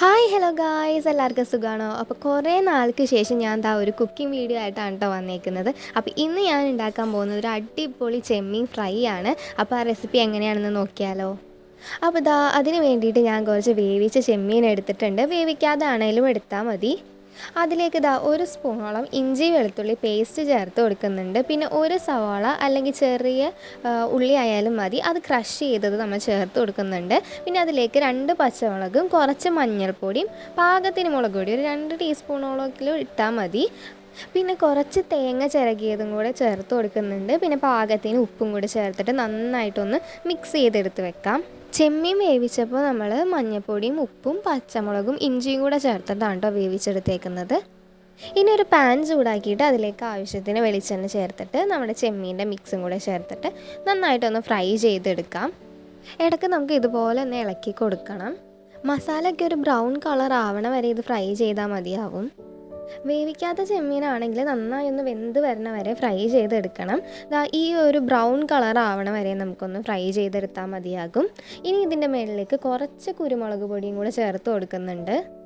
Hi hello guys എല്ലാവർക്കും സുഖമാണോ അപ്പോൾ കുറേ നാൾക്ക് ശേഷം ഞാൻ എന്താ ഒരു കുക്കിംഗ് വീഡിയോ ആയിട്ടാണ് കേട്ടോ വന്നേക്കുന്നത്. അപ്പോൾ ഇന്ന് ഞാൻ ഉണ്ടാക്കാൻ പോകുന്നത് ഒരു അടിപൊളി ചെമ്മീൻ ഫ്രൈ ആണ്. അപ്പോൾ ആ റെസിപ്പി എങ്ങനെയാണെന്ന് നോക്കിയാലോ? അപ്പോൾ ഇതാ അതിന് വേണ്ടിയിട്ട് ഞാൻ കുറച്ച് വേവിച്ച ചെമ്മീൻ എടുത്തിട്ടുണ്ട്. വേവിക്കാതെ ആണെങ്കിലും എടുത്താൽ മതി. അതിലേക്ക് ഇതാ ഒരു സ്പൂണോളം ഇഞ്ചി വെളുത്തുള്ളി പേസ്റ്റ് ചേർത്ത് കൊടുക്കുന്നുണ്ട്. പിന്നെ ഒരു സവാള അല്ലെങ്കിൽ ചെറിയ ഉള്ളി ആയാലും മതി. അത് ക്രഷ് ചെയ്തത് നമ്മൾ ചേർത്ത് കൊടുക്കുന്നുണ്ട്. പിന്നെ അതിലേക്ക് രണ്ട് പച്ചമുളകും കുറച്ച് മഞ്ഞൾപ്പൊടിയും പാകത്തിന് മുളക് പൊടി ഒരു രണ്ട് ടീസ്പൂണോളം ഇട്ടാൽ മതി. പിന്നെ കുറച്ച് തേങ്ങ ചിരകിയതും കൂടെ ചേർത്ത് കൊടുക്കുന്നുണ്ട്. പിന്നെ പാകത്തിന് ഉപ്പും കൂടി ചേർത്തിട്ട് നന്നായിട്ടൊന്ന് മിക്സ് ചെയ്തെടുത്ത് വെക്കാം. ചെമ്മീൻ വേവിച്ചപ്പോൾ നമ്മൾ മഞ്ഞൾപ്പൊടിയും ഉപ്പും പച്ചമുളകും ഇഞ്ചിയും കൂടെ ചേർത്തിട്ടാണ് കേട്ടോ വേവിച്ചെടുത്തേക്കുന്നത്. ഇനി ഒരു പാൻ ചൂടാക്കിയിട്ട് അതിലേക്ക് ആവശ്യത്തിന് വെളിച്ചെണ്ണ ചേർത്തിട്ട് നമ്മുടെ ചെമ്മീന്റെ മിക്സും കൂടെ ചേർത്തിട്ട് നന്നായിട്ടൊന്ന് ഫ്രൈ ചെയ്തെടുക്കാം. ഇടയ്ക്ക് നമുക്ക് ഇതുപോലെ ഒന്ന് ഇളക്കി കൊടുക്കണം. മസാലയ്ക്ക് ഒരു ബ്രൗൺ കളർ ആവണ വരെ ഇത് ഫ്രൈ ചെയ്താൽ മതിയാവും. വേവിക്കാത്ത ചെമ്മീനാണെങ്കിൽ നന്നായി ഒന്ന് വെന്ത് വരണ വരെ ഫ്രൈ ചെയ്തെടുക്കണം. ദാ ഈ ഒരു ബ്രൗൺ കളർ ആവണ വരെ നമുക്കൊന്ന് ഫ്രൈ ചെയ്തെടുത്താൽ മതിയാകും. ഇനി ഇതിന്റെ മേളിലേക്ക് കുറച്ച് കുരുമുളക് പൊടിയും കൂടെ ചേർത്ത് കൊടുക്കുന്നുണ്ട്.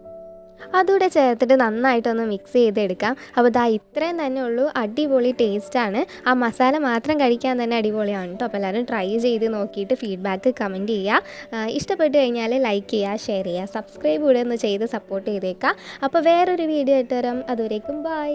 അതുകൂടെ ചേർത്തിട്ട് നന്നായിട്ടൊന്ന് മിക്സ് ചെയ്തെടുക്കാം. അപ്പോൾ ദാ ഇത്രയും തന്നെ ഉള്ളൂ. അടിപൊളി ടേസ്റ്റാണ് ആ മസാല മാത്രം കഴിക്കാൻ തന്നെ അടിപൊളിയാണ് കേട്ടോ അപ്പോൾ എല്ലാവരും ട്രൈ ചെയ്ത് നോക്കിയിട്ട് ഫീഡ്ബാക്ക് കമന്റ് ചെയ്യുക ഇഷ്ടപ്പെട്ട് കഴിഞ്ഞാൽ ലൈക്ക് ചെയ്യുക ഷെയർ ചെയ്യുക സബ്സ്ക്രൈബ് കൂടെ ഒന്ന് ചെയ്ത് സപ്പോർട്ട് ചെയ്തേക്കാം. അപ്പോൾ വേറൊരു വീഡിയോ ഇട്ട് വരാം. അതുവരേക്കും ബൈ